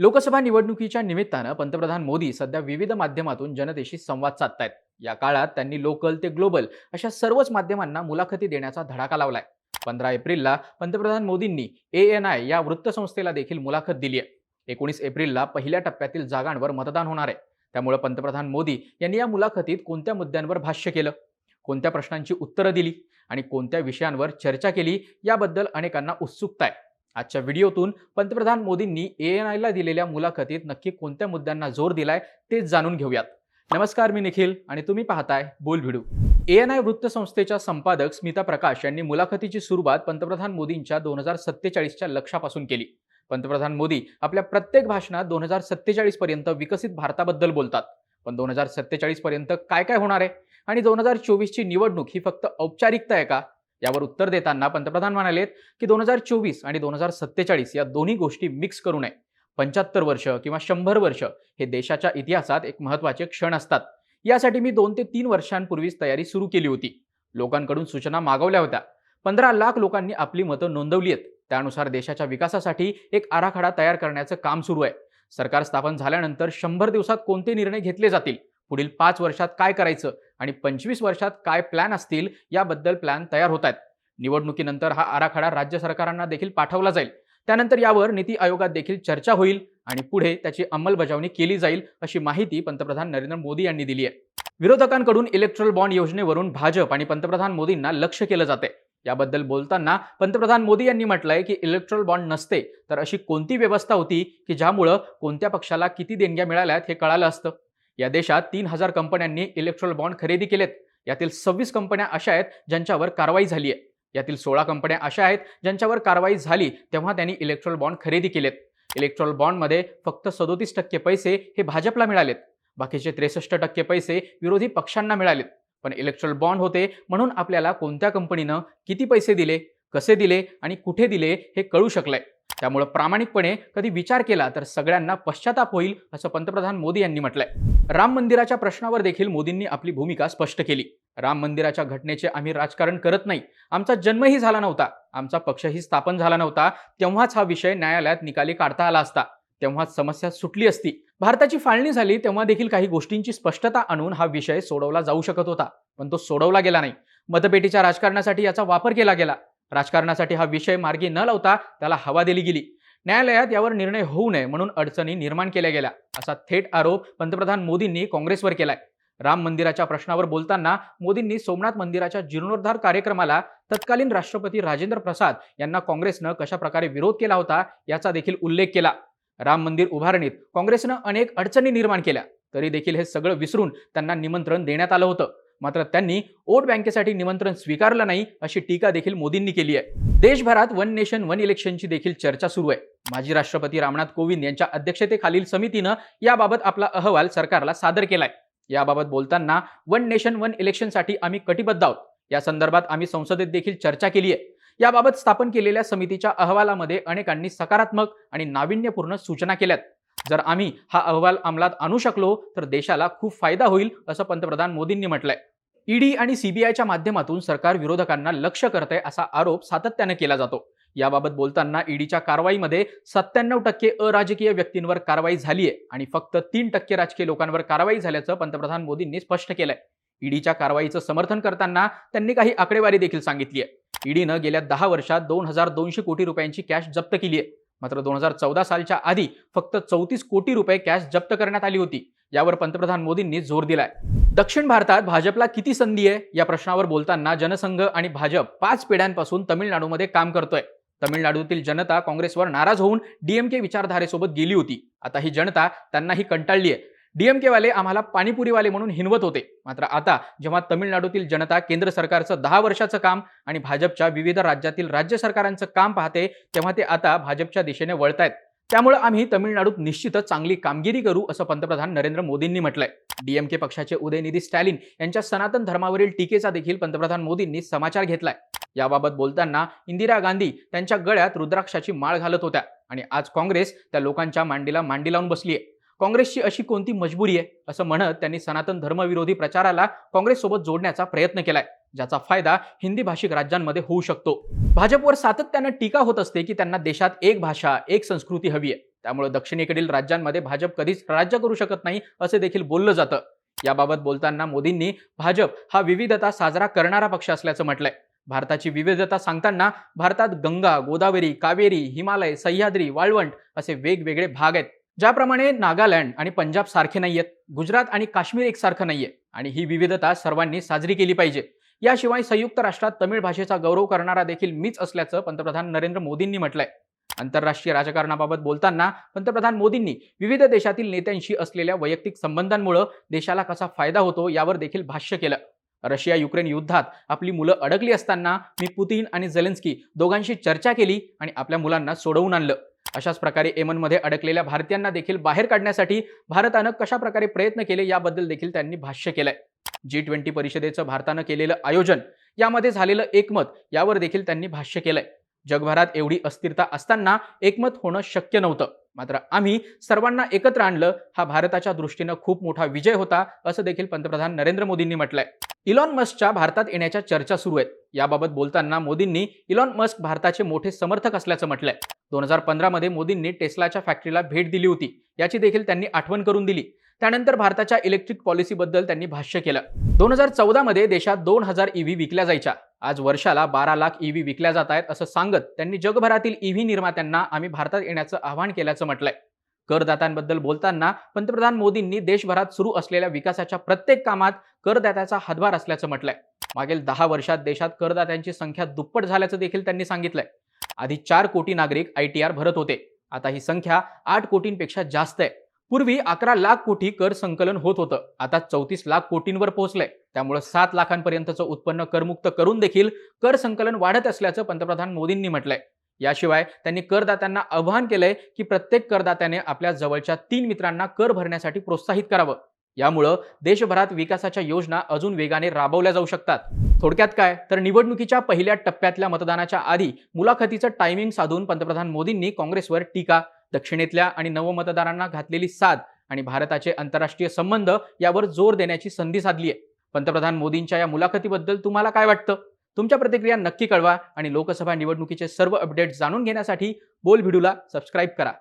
लोकसभा निवडणुकीच्या निमित्तानं पंतप्रधान मोदी सध्या विविध माध्यमातून जनतेशी संवाद साधतायत. या काळात त्यांनी लोकल ते ग्लोबल अशा सर्वच माध्यमांना मुलाखती देण्याचा धडाका लावलाय. पंधरा एप्रिलला पंतप्रधान मोदींनी ए एन आय या वृत्तसंस्थेला देखील मुलाखत दिली आहे. एकोणीस एप्रिलला पहिल्या टप्प्यातील जागांवर मतदान होणार आहे. त्यामुळे पंतप्रधान मोदी यांनी या मुलाखतीत कोणत्या मुद्द्यांवर भाष्य केलं? कोणत्या प्रश्नांची उत्तरं दिली? आणि कोणत्या विषयांवर चर्चा केली? याबद्दल अनेकांना उत्सुकता आहे. आजच्या व्हिडिओतून पंतप्रधान मोदींनी ए एन आयला दिलेल्या मुलाखतीत नक्की कोणत्या मुद्द्यांना जोर दिलाय तेच जाणून घेऊयात. नमस्कार मी निखिल आणि तुम्ही पाहताय बोल भिडू ए एन आय वृत्तसंस्थेच्या संपादक स्मिता प्रकाश यांनी मुलाखतीची सुरुवात पंतप्रधान मोदींच्या दोन हजार सत्तेचाळीसच्या लक्षापासून केली. पंतप्रधान मोदी आपल्या प्रत्येक भाषणात दोन हजार सत्तेचाळीस पर्यंत विकसित भारताबद्दल बोलतात. पण दोन हजार सत्तेचाळीस पर्यंत काय काय होणार आहे? आणि दोन हजार चोवीसची निवडणूक ही फक्त औपचारिकता आहे का? यावर उत्तर देताना पंतप्रधान म्हणाले की दोन हजार चोवीस आणि दोन हजार सत्तेचाळीस या दोन्ही गोष्टी मिक्स करू नये. पंच्याहत्तर वर्ष किंवा शंभर वर्ष हे देशाच्या इतिहासात एक महत्त्वाचे क्षण असतात. यासाठी मी दोन ते तीन वर्षांपूर्वीच तयारी सुरू केली होती. लोकांकडून सूचना मागवल्या होत्या. पंधरा लाख लोकांनी आपली मतं नोंदवली आहेत. त्यानुसार देशाच्या विकासासाठी एक आराखडा तयार करण्याचं काम सुरू आहे. सरकार स्थापन झाल्यानंतर शंभर दिवसात कोणते निर्णय घेतले जातील? पुढील पाच वर्षात काय करायचं आणि पंचवीस वर्षात काय प्लॅन असतील याबद्दल प्लॅन तयार होत आहेत. निवडणुकीनंतर हा आराखडा राज्य सरकारांना देखील पाठवला जाईल. त्यानंतर यावर नीती आयोगात देखील चर्चा होईल आणि पुढे त्याची अंमलबजावणी केली जाईल अशी माहिती पंतप्रधान नरेंद्र मोदी यांनी दिली आहे. विरोधकांकडून इलेक्ट्रल बॉन्ड योजनेवरून भाजप आणि पंतप्रधान मोदींना लक्ष केलं जाते. याबद्दल बोलताना पंतप्रधान मोदी यांनी म्हटलंय की इलेक्ट्रल बॉन्ड नसते तर अशी कोणती व्यवस्था होती की ज्यामुळं कोणत्या पक्षाला किती देणग्या मिळाल्यात हे कळालं असतं? या देशात तीन हजार कंपन्यांनी इलेक्ट्रॉल बॉन्ड खरेदी केलेत. यातील सव्वीस कंपन्या अशा आहेत ज्यांच्यावर कारवाई झाली आहे यातील सोळा कंपन्या अशा आहेत ज्यांच्यावर कारवाई झाली तेव्हा त्यांनी इलेक्ट्रॉल बॉन्ड खरेदी केलेत. इलेक्ट्रॉल बॉन्डमध्ये फक्त सदोतीस टक्के पैसे हे भाजपला मिळालेत. बाकीचे त्रेसष्ट टक्के पैसे विरोधी पक्षांना मिळालेत. पण इलेक्ट्रॉल बॉन्ड होते म्हणून आपल्याला कोणत्या कंपनीनं किती पैसे दिले कसे दिले आणि कुठे दिले हे कळू शकलंय. त्यामुळे प्रामाणिकपणे कधी विचार केला तर सगळ्यांना पश्चाताप होईल असं पंतप्रधान मोदी यांनी म्हटलंय. राम मंदिराच्या प्रश्नावर देखील मोदींनी आपली भूमिका स्पष्ट केली. राम मंदिराच्या घटनेचे आम्ही राजकारण करत नाही. आमचा जन्मही झाला नव्हता. आमचा पक्षही स्थापन झाला नव्हता. तेव्हाच हा विषय न्यायालयात निकाली काढता आला असता. तेव्हाच समस्या सुटली असती. भारताची फाळणी झाली तेव्हा देखील काही गोष्टींची स्पष्टता आणून हा विषय सोडवला जाऊ शकत होता. पण तो सोडवला गेला नाही. मतपेटीच्या राजकारणासाठी याचा वापर केला गेला. राजकारणासाठी हा विषय मार्गी न लावता त्याला हवा दिली गेली. न्यायालयात यावर निर्णय होऊ नये म्हणून अडचणी निर्माण केल्या गेल्या. असा थेट आरोप पंतप्रधान मोदींनी काँग्रेसवर केलाय. राम मंदिराच्या प्रश्नावर बोलताना मोदींनी सोमनाथ मंदिराच्या जीर्णोद्धार कार्यक्रमाला तत्कालीन राष्ट्रपती राजेंद्र प्रसाद यांना काँग्रेसनं कशा प्रकारे विरोध केला होता याचा देखील उल्लेख केला. राम मंदिर उभारणीत काँग्रेसनं अनेक अडचणी निर्माण केल्या. तरी देखील हे सगळं विसरून त्यांना निमंत्रण देण्यात आलं होतं. मात्र त्यांनी वोट बँकेसाठी निमंत्रण स्वीकारलं नाही अशी टीका देखील मोदींनी केली आहे. देशभरात वन नेशन वन इलेक्शनची देखील चर्चा सुरू आहे. माजी राष्ट्रपती रामनाथ कोविंद यांच्या अध्यक्षतेखालील समितीनं याबाबत आपला अहवाल सरकारला सादर केलाय. याबाबत बोलताना वन नेशन वन इलेक्शनसाठी आम्ही कटिबद्ध आहोत. या संदर्भात आम्ही संसदेत देखील चर्चा केली आहे. याबाबत स्थापन केलेल्या समितीच्या अहवालामध्ये अनेकांनी सकारात्मक आणि नाविन्यपूर्ण सूचना केल्यात. जर आम्ही हा अहवाल अंमलात आणू शकलो तर देशाला खूप फायदा होईल असं पंतप्रधान मोदींनी म्हटलंय. ईडी आणि सीबीआयच्या माध्यमातून सरकार विरोधकांना लक्ष करतंय असा आरोप सातत्यानं केला जातो. याबाबत बोलताना ईडीच्या कारवाईमध्ये सत्त्याण्णव टक्के अराजकीय व्यक्तींवर कारवाई झाली आहे आणि फक्त तीन टक्के राजकीय लोकांवर कारवाई झाल्याचं पंतप्रधान मोदींनी स्पष्ट केलंय. ईडीच्या कारवाईचं समर्थन करताना त्यांनी काही आकडेवारी देखील सांगितली आहे ईडीनं गेल्या दहा वर्षात दोन हजार दोनशे कोटी रुपयांची कॅश जप्त केली आहे मात्र दोन हजार चौदा सालच्या आधी फक्त चौतीस कोटी रुपये कॅश जप्त करण्यात आली होती. यावर पंतप्रधान मोदींनी जोर दिलाय. दक्षिण भारतात भाजपला किती संधी आहे या प्रश्नावर बोलताना जनसंघ आणि भाजप पाच पिढ्यांपासून तमिळनाडूमध्ये काम करतोय. तमिळनाडूतील जनता काँग्रेसवर नाराज होऊन डीएमके विचारधारेसोबत गेली होती. आता ही जनता त्यांनाही कंटाळली आहे डीएमकेवाले आम्हाला पाणीपुरीवाले म्हणून हिनवत होते. मात्र आता जेव्हा तमिळनाडूतील जनता केंद्र सरकारचं दहा वर्षाचं काम आणि भाजपच्या विविध राज्यातील राज्य सरकारांचं काम पाहते तेव्हा ते आता भाजपच्या दिशेने वळतायत. त्यामुळे आम्ही तमिळनाडूत निश्चितच चांगली कामगिरी करू असं पंतप्रधान नरेंद्र मोदींनी म्हटलंय. डीएमके पक्षाचे उदयनिधी स्टॅलिन यांच्या सनातन धर्मावरील टीकेचा देखील पंतप्रधान मोदींनी समाचार घेतलाय. याबाबत बोलताना इंदिरा गांधी त्यांच्या गळ्यात रुद्राक्षाची माळ घालत होत्या आणि आज काँग्रेस त्या लोकांच्या मांडीला मांडी लावून बसली आहे काँग्रेसची अशी कोणती मजबुरी आहे असं म्हणत त्यांनी सनातन धर्मविरोधी प्रचाराला काँग्रेससोबत जोडण्याचा प्रयत्न केलाय ज्याचा फायदा हिंदी भाषिक राज्यांमध्ये होऊ शकतो. भाजपवर सातत्यानं टीका होत असते की त्यांना देशात एक भाषा एक संस्कृती हवी आहे. त्यामुळे दक्षिणेकडील राज्यांमध्ये भाजप कधीच राज्य करू शकत नाही असे देखील बोललं जातं. याबाबत बोलताना मोदींनी भाजप हा विविधता साजरा करणारा पक्ष असल्याचं म्हटलंय. भारताची विविधता सांगताना भारतात गंगा गोदावरी कावेरी हिमालय सह्याद्री वाळवंट असे वेगवेगळे भाग आहेत. ज्याप्रमाणे नागालँड आणि पंजाब सारखे नाही आहेत गुजरात आणि काश्मीर एकसारखं नाही आहे आणि ही विविधता सर्वांनी साजरी केली पाहिजे. याशिवाय संयुक्त राष्ट्रात तमिळ भाषेचा गौरव करणारा देखील मीच असल्याचं पंतप्रधान नरेंद्र मोदींनी म्हटलंय. आंतरराष्ट्रीय राजकारणाबाबत बोलताना पंतप्रधान मोदींनी विविध देशातील नेत्यांशी असलेल्या वैयक्तिक संबंधांमुळे देशाला कसा फायदा होतो यावर देखील भाष्य केलं. रशिया युक्रेन युद्धात आपली मुलं अडकली असताना मी पुतीन आणि झेलेन्स्की दोघांशी चर्चा केली आणि आपल्या मुलांना सोडवून आणलं. अशाच प्रकारे येमनमध्ये अडकलेल्या भारतीयांना देखील बाहेर काढण्यासाठी भारतानं कशा प्रकारे प्रयत्न केले याबद्दल देखील त्यांनी भाष्य केलंय. जी ट्वेंटी परिषदेचं भारतानं केलेलं आयोजन यामध्ये झालेलं एकमत यावर देखील त्यांनी भाष्य केलंय. जगभरात एवढी अस्थिरता असताना एकमत होणं शक्य नव्हतं. मात्र आम्ही सर्वांना एकत्र आणलं हा भारताच्या दृष्टीनं खूप मोठा विजय होता असं देखील पंतप्रधान नरेंद्र मोदींनी म्हटलंय. इलॉन मस्कच्या भारतात येण्याच्या चर्चा सुरू आहेत. याबाबत बोलताना मोदींनी इलॉन मस्क भारताचे मोठे समर्थक असल्याचं म्हटलंय. दोन हजार पंधरामध्ये मोदींनी टेस्लाच्या फॅक्टरीला भेट दिली होती. याची देखील त्यांनी आठवण करून दिली. त्यानंतर भारताच्या इलेक्ट्रिक पॉलिसीबद्दल त्यांनी भाष्य केलं. दोन हजार चौदामध्ये देशात दोन हजार ईव्ही विकल्या जायच्या. आज वर्षाला बारा लाख ईव्ही विकल्या जात आहेत असं सांगत त्यांनी जगभरातील ईव्ही निर्मात्यांना आम्ही भारतात येण्याचं आवाहन केल्याचं म्हटलंय. करदात्यांबद्दल बोलताना पंतप्रधान मोदींनी देशभरात सुरू असलेल्या विकासाच्या प्रत्येक कामात करदात्याचा हातभार असल्याचं म्हटलंय. मागील दहा वर्षात देशात करदात्यांची संख्या दुप्पट झाल्याचं देखील त्यांनी सांगितलंय. आधी चार कोटी नागरिक आय टी आर भरत होते. आता ही संख्या आठ कोटींपेक्षा जास्त आहे. पूर्वी अकरा लाख कोटी कर संकलन होत होतं. आता चौतीस लाख कोटींवर पोहोचलंय. त्यामुळे सात लाखांपर्यंतचं उत्पन्न करमुक्त करून देखील कर संकलन वाढत असल्याचं पंतप्रधान मोदींनी म्हटलंय. याशिवाय त्यांनी करदात्यांना आवाहन केलंय की प्रत्येक करदात्याने आपल्या जवळच्या तीन मित्रांना कर भरण्यासाठी प्रोत्साहित करावं. यामुळं देशभरात विकासाच्या योजना अजून वेगाने राबवल्या जाऊ शकतात. थोडक्यात काय? तर निवडणुकीच्या पहिल्या टप्प्यातल्या मतदानाच्या आधी मुलाखतीचं टायमिंग साधून पंतप्रधान मोदींनी काँग्रेसवर टीका दक्षिणेतल्या आणि नवमतदारांना घातलेली साथ आणि भारताचे आंतरराष्ट्रीय संबंध यावर जोर देण्याची संधी साधली आहे पंतप्रधान मोदींच्या या मुलाखतीबद्दल तुम्हाला काय वाटतं? तुमच्या प्रतिक्रिया नक्की कळवा आणि लोकसभा निवडणुकीचे सर्व अपडेट्स जाणून घेण्यासाठी बोल व्हिडिओला सबस्क्राईब करा.